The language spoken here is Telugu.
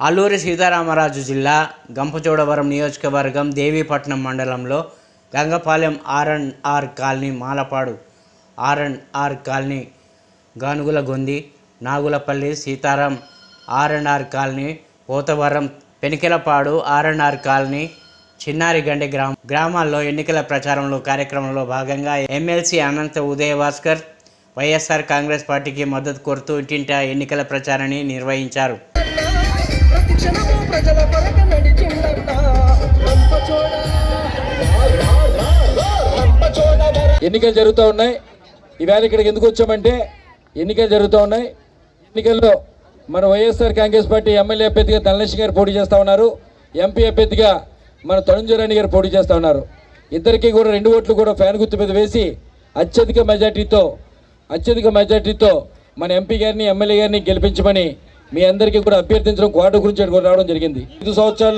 అల్లూరి సీతారామరాజు జిల్లా గంపచోడవరం నియోజకవర్గం దేవీపట్నం మండలంలో Gangapalem R N R colony Malapadu R N R colony Ganugula Gondi Nagulapalli Sitaram R N R colony Potavaram Penikelapadu R N R colony Chinnarigandi గ్రామ గ్రామాల్లో ఎన్నికల ప్రచారంలో కార్యక్రమంలో భాగంగా MLC Anantha Udayabhaskar Y S R Congress పార్టీకి మద్దతు కోరుతూ ఇంటింటా ఎన్నికల ప్రచారాన్ని నిర్వహించారు. క్షణము ప్రజల కొరకు ఎన్నికలు జరుగుతూ ఉన్నాయి. ఈవేళ ఇక్కడికి ఎందుకు వచ్చామంటే ఎన్నికలు జరుగుతూ ఉన్నాయి. ఎన్నికల్లో మన వైఎస్ఆర్ కాంగ్రెస్ పార్టీ ఎమ్మెల్యే అభ్యర్థిగా ధనలక్ష్మి గారు పోటీ చేస్తూ ఉన్నారు. ఎంపీ అభ్యర్థిగా మన తరుణ్ గారు పోటీ చేస్తూ ఉన్నారు. ఇద్దరికీ కూడా రెండు ఓట్లు కూడా ఫ్యాన్ గుర్తు మీద వేసి అత్యధిక మెజార్టీతో అత్యధిక మెజార్టీతో మన ఎంపీ గారిని ఎమ్మెల్యే గారిని గెలిపించమని మీ అందరికీ కూడా అభ్యర్థించడం కోట గురించి రావడం జరిగింది. ఐదు సంవత్సరాల్లో